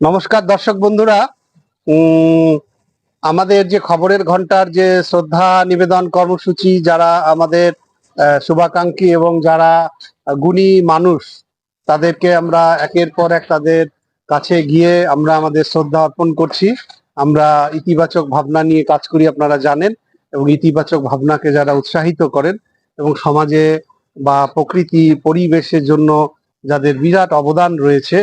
নমস্কার দর্শক বন্ধুরা। আমাদের যে খবরের ঘণ্টার যে শ্রদ্ধা নিবেদন কর্মসূচি, যারা আমাদের শুভাকাঙ্ক্ষী এবং যারা গুণী মানুষ, তাদেরকে আমরা একের পর এক তাদের কাছে গিয়ে আমরা আমাদের শ্রদ্ধা অর্পণ করছি। আমরা ইতিবাচক ভাবনা নিয়ে কাজ করি, আপনারা জানেন, এবং ইতিবাচক ভাবনাকে যারা উৎসাহিত করেন এবং সমাজে বা প্রকৃতি, পরিবেশের জন্য যাদের বিরাট অবদান রয়েছে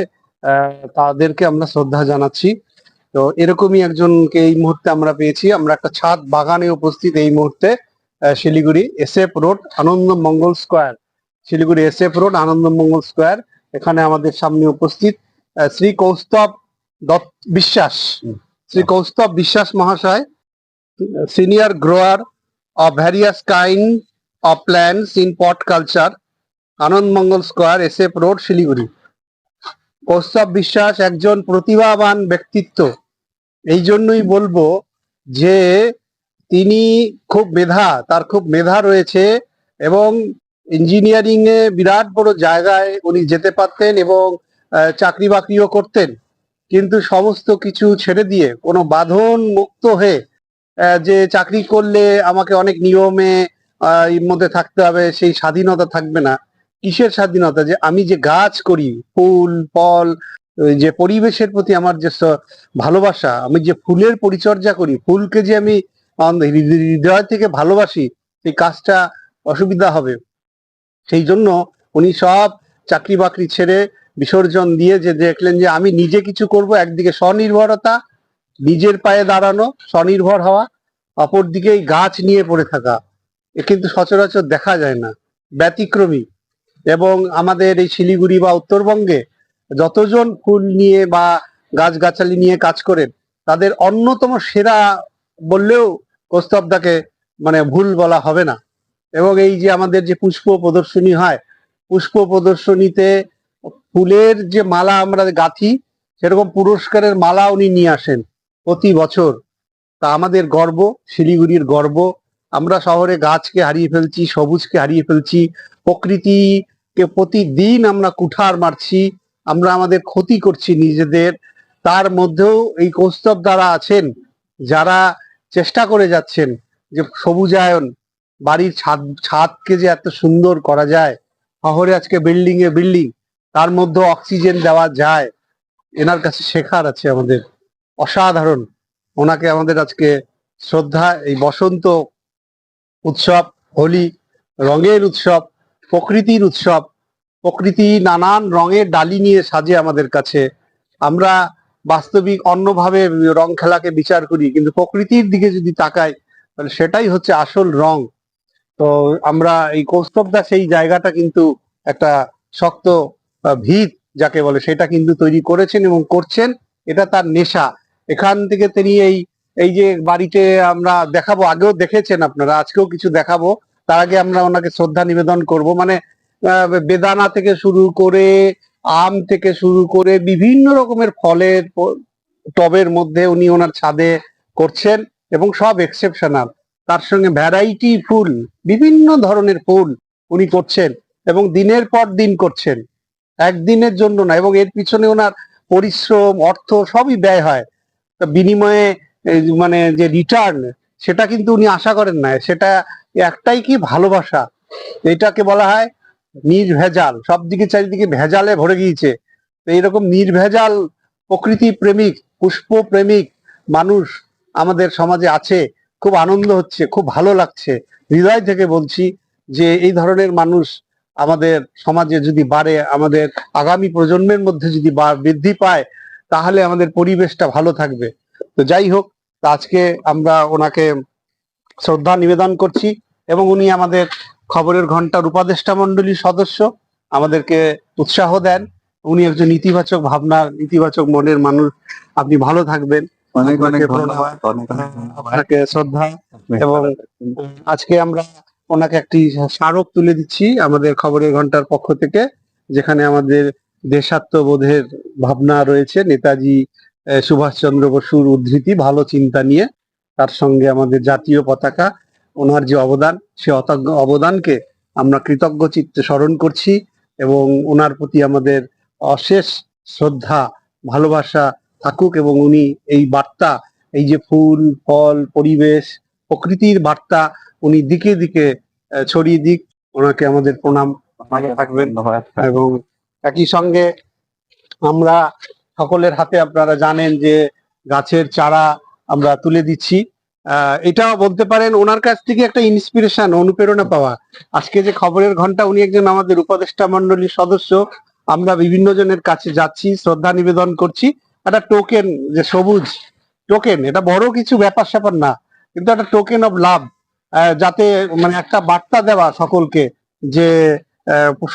তাদেরকে আমরা শ্রদ্ধা জানাচ্ছি। তো এরকমই একজনকে এই মুহূর্তে আমরা পেয়েছি। আমরা একটা ছাদ বাগানে উপস্থিত এই মুহূর্তে Siliguri SF road Ananda Mangal square. Siliguri SF road Ananda Mangal square এখানে আমাদের সামনে উপস্থিত শ্রী কৌস্তব দত্ত বিশ্বাস। শ্রী কৌস্তব বিশ্বাস মহাশয় senior grower of various kind of plants in pot culture Ananda Mangal square SF road Siliguri. Kaustav Biswas একজন প্রতিভাবান ব্যক্তিত্ব। এই জন্যই বলব যে তিনি খুব মেধা, তার খুব মেধা রয়েছে এবং ইঞ্জিনিয়ারিং এ বিরাট বড় জায়গায় উনি যেতে পারতেন এবং চাকরি বাকরিও করতেন। কিন্তু সমস্ত কিছু ছেড়ে দিয়ে, কোনো বাঁধন মুক্ত হয়ে যে চাকরি করলে আমাকে অনেক নিয়মে মধ্যে থাকতে হবে, সেই স্বাধীনতা থাকবে না। কিসের স্বাধীনতা, যে আমি যে গাছ করি, ফুল, ফল যে পরিবেশের প্রতি আমার যে ভালোবাসা, আমি যে ফুলের পরিচর্যা করি, ফুলকে যে আমি হৃদয় থেকে ভালোবাসি, সেই কাজটা অসুবিধা হবে। সেই জন্য উনি সব চাকরি বাকরি ছেড়ে বিসর্জন দিয়ে যে দেখলেন যে আমি নিজে কিছু করব, একদিকে স্বনির্ভরতা, নিজের পায়ে দাঁড়ানো, স্বনির্ভর হওয়া অপরদিকে এই গাছ নিয়ে পড়ে থাকা। এ কিন্তু সচরাচর দেখা যায় না, ব্যতিক্রমী। এবং আমাদের এই শিলিগুড়ি বা উত্তরবঙ্গে যতজন ফুল নিয়ে বা গাছগাছালি নিয়ে কাজ করেন, তাদের অন্যতম সেরা বললেও কৌস্তবদাকে মানে ভুল বলা হবে না। এবং এই যে আমাদের যে পুষ্প প্রদর্শনী হয়, পুষ্প প্রদর্শনীতে ফুলের যে মালা আমরা গাঁথি, সেরকম পুরস্কারের মালা উনি নিয়ে আসেন প্রতি বছর। তা আমাদের গর্ব, শিলিগুড়ির গর্ব। আমরা শহরে গাছকে হারিয়ে ফেলছি, সবুজকে হারিয়ে ফেলছি প্রকৃতিকে প্রতিদিন আমরা কুঠার মারছি, আমরা আমাদের ক্ষতি করছি নিজেদের, তার মধ্যেও এই কৌস্তব দ্বারা আছেন, যারা চেষ্টা করে যাচ্ছেন যে সবুজায়ন, বাড়ির ছাদ, ছাদকে যে এত সুন্দর করা যায়, শহরে আজকে বিল্ডিং এ বিল্ডিং তার মধ্যে অক্সিজেন দেওয়া যায়, এনার কাছে শেখার আছে আমাদের, অসাধারণ, ওনাকে আমাদের আজকে শ্রদ্ধা, এই বসন্ত উৎসব, হোলি, রঙের উৎসব প্রকৃতির উৎসব, প্রকৃতি নানান রঙের ডালি নিয়ে সাজে আমাদের কাছে। আমরা বাস্তবিক অন্যভাবে রং খেলাকে বিচার করি, কিন্তু প্রকৃতির দিকে যদি তাকাই, তাহলে সেটাই হচ্ছে আসল রং। তো আমরা এই কৌস্তবদা সেই জায়গাটা কিন্তু একটা শক্ত ভিত যাকে বলে, সেটা কিন্তু তৈরি করেছেন এবং করছেন। এটা তার নেশা। এখান থেকে তিনি এই এই যে বাড়িতে আমরা দেখাবো, আগেও দেখেছেন আপনারা, আজকেও কিছু দেখাবো। তার আগে আমরা ওনাকে শ্রদ্ধা নিবেদন করব। মানে বেদানা থেকে শুরু করে, আম থেকে শুরু করে বিভিন্ন রকমের ফলের টবের মধ্যে উনি ওনার ছাদে করছেন এবং সব এক্সেপশনাল তার সঙ্গে ভ্যারাইটি ফুল, বিভিন্ন ধরনের ফুল উনি করছেন এবং দিনের পর দিন করছেন। একদিনের জন্য না, এবং এর পিছনে ওনার পরিশ্রম, অর্থ সবই ব্যয় হয়। বিনিময়ে মানে যে রিটার্ন সেটা কিন্তু উনি আশা করেন না। সেটা একটাই কি ভালোবাসা? এটাকে বলা হয় নির্ভেজাল। সবদিকে চারিদিকে ভেজালে ভরে গিয়েছে। তো এইরকম নির্ভেজাল প্রকৃতি প্রেমিক, পুষ্প প্রেমিক মানুষ আমাদের সমাজে আছে। খুব আনন্দ হচ্ছে, খুব ভালো লাগছে। হৃদয় থেকে বলছি যে এই ধরনের মানুষ আমাদের সমাজে যদি বাড়ে, আমাদের আগামী প্রজন্মের মধ্যে যদি বৃদ্ধি পায়, তাহলে আমাদের পরিবেশটা ভালো থাকবে। তো যাই হোক, আজকে আমরা ওনাকে শ্রদ্ধা নিবেদন করছি। এবং উনি আমাদের খবরের ঘণ্টার উপদেষ্টা মন্ডলীর সদস্য আমাদেরকে উৎসাহ দেন। উনি একজন ইতিবাচক ভাবনা ইতিবাচক মনের মানুষ। আপনি ভালো থাকবেন। অনেক অনেক আপনাকে ধন্যবাদ। শ্রদ্ধা এবং আজকে আমরা ওনাকে একটি স্মারক তুলে দিচ্ছি আমাদের খবরের ঘণ্টার পক্ষ থেকে যেখানে আমাদের দেশাত্মবোধের ভাবনা রয়েছে। নেতাজি সুভাষচন্দ্র বসুর উদ্ধৃতি ভালো চিন্তা নিয়ে। তার সঙ্গে আমাদের জাতীয় পতাকা ওনার যে অবদান সে অতজ্ঞ- অবদানকে আমরা কৃতজ্ঞ চিত্তে স্মরণ করছি এবং ওনার প্রতি আমাদের অশেষ শ্রদ্ধা ভালোবাসা থাকুক এবং উনি এই বার্তা এই যে ফুল ফল পরিবেশ প্রকৃতির বার্তা উনি দিকে দিকে ছড়িয়ে দিক ওনাকে আমাদের প্রণাম। থাকবেন। এবং একই সঙ্গে আমরা সকলের হাতে আপনারা জানেন যে গাছের চারা আমরা তুলে দিচ্ছি। এটাও বলতে পারেন, ওনার কাছ থেকে একটা ইন্সপিরেশন অনুপ্রেরণা পাওয়া। আজকে যে খবরের ঘণ্টা, উনি একজন আমাদের উপদেষ্টা মন্ডলীর সদস্য। আমরা বিভিন্ন জনের কাছে যাচ্ছি, শ্রদ্ধা নিবেদন করছি। একটা টোকেন যে সবুজ টোকেন এটা বড় কিছু ব্যাপার স্যাপার না, কিন্তু একটা টোকেন অফ লাভ যাতে মানে একটা বার্তা দেওয়া সকলকে যে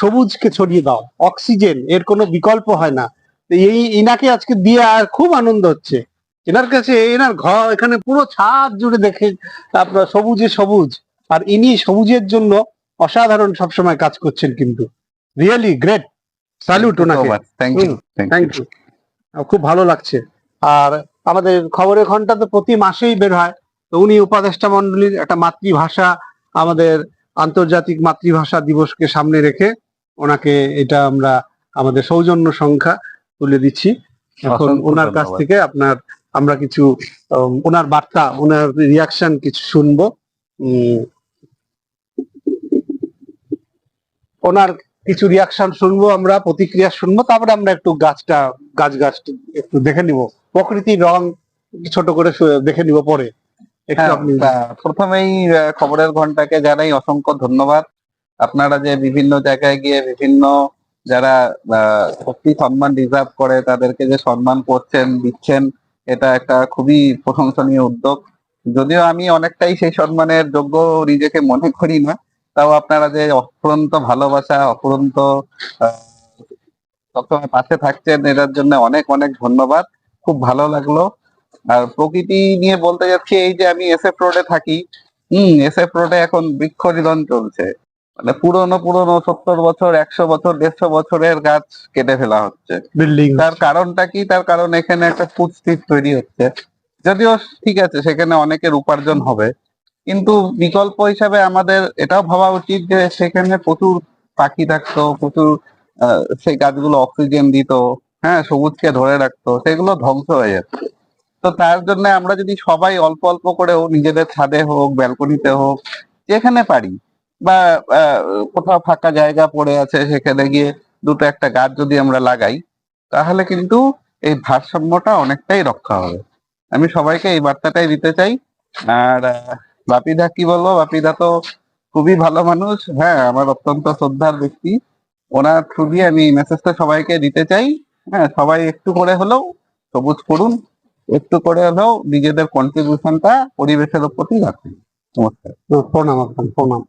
সবুজকে ছড়িয়ে দাও অক্সিজেন এর কোনো বিকল্প হয় না। এই, ইনাকে আজকে দিয়ে আর খুব আনন্দ হচ্ছে। এনার কাছে এনার ঘর এখানে পুরো ছাদ জুড়ে দেখে আপনার সবুজে সবুজ। আর ইনি সবুজের জন্য অসাধারণ সবসময় কাজ করছেন কিন্তু। রিয়েলি গ্রেট স্যালুট ওনাকে। থ্যাংক ইউ থ্যাংক ইউ খুব ভালো লাগছে। আর আমাদের খবরের ঘণ্টা তো প্রতি মাসেই বের হয়। তো উনি উপদেষ্টা মন্ডলীর একটা মাতৃভাষা আমাদের আন্তর্জাতিক মাতৃভাষা দিবসকে সামনে রেখে ওনাকে এটা আমরা আমাদের সৌজন্য সংখ্যা তুলে দিচ্ছি। এখন ওনার কাছ থেকে আপনার আমরা কিছু ওনার বার্তা ওনার রিয়াকশন কিছু শুনব। ওনার কিছু রিয়াকশন শুনব আমরা প্রতিক্রিয়া শুনব তারপরে আমরা একটু গাছটা গাছ গাছ একটু দেখে নিব। প্রকৃতির রং ছোট করে দেখে নিব পরে। একটু হ্যাঁ, প্রথমেই খবরের ঘন্টাকে জানাই অসংখ্য ধন্যবাদ। আপনারা যে বিভিন্ন জায়গায় গিয়ে বিভিন্ন যারা সত্যি সম্মান ডিজার্ভ করে তাদেরকে যে সম্মান করছেন দিচ্ছেন এটা একটা খুবই প্রশংসনীয় উদ্যোগ। যদিও আমি অনেকটাই সেই সম্মানের যোগ্য নিজেকে মনে করি না, তাও আপনারা যে অফুরন্ত ভালোবাসা, অফুরন্ত সবসময় পাশে থাকছেন, এটার জন্য অনেক অনেক ধন্যবাদ। খুব ভালো লাগল। আর প্রকৃতি নিয়ে বলতে যাচ্ছি, এই যে আমি এসএফ রোডে থাকি, হুম এসএফ রোডে এখন বৃক্ষ নিধন চলছে। মানে পুরনো পুরনো সত্তর বছর একশো বছর দেড়শো বছরের গাছ কেটে ফেলা হচ্ছে। বিল্ডিং তার কারণটা কি? তার কারণ এখানে একটা স্ট্রিট তৈরি হচ্ছে। যদিও ঠিক আছে সেখানে অনেকের উপার্জন হবে। কিন্তু বিকল্প হিসাবে আমাদের এটাও ভাবা উচিত যে সেখানে প্রচুর পাখি থাকতো প্রচুর সেই গাছগুলো অক্সিজেন দিত হ্যাঁ সবুজকে ধরে রাখতো সেগুলো ধ্বংস হয়ে যাচ্ছে। তো তার জন্য আমরা যদি সবাই অল্প অল্প করেও নিজেদের ছাদে হোক ব্যালকনিতে হোক যেখানে পারি বা কোথাও ফাঁকা জায়গা পড়ে আছে, সেখানে গিয়ে দুটো একটা গাছ যদি আমরা লাগাই, তাহলে কিন্তু এই ভারসাম্যটা অনেকটাই রক্ষা হবে। আমি সবাইকে এই বার্তাটাই দিতে চাই। আর বাপিদা কি বলব? বাপিদা তো খুবই ভালো মানুষ। হ্যাঁ আমার অত্যন্ত শ্রদ্ধার ব্যক্তি। ওনার থ্রু দিয়ে আমি মেসেজটা সবাইকে দিতে চাই। হ্যাঁ সবাই একটু করে হলেও সবুজ করুন। একটু করে হলেও নিজেদের কন্ট্রিবিউশনটা পরিবেশের প্রতি রাখুন। নমস্কার। প্রণাম প্রণাম।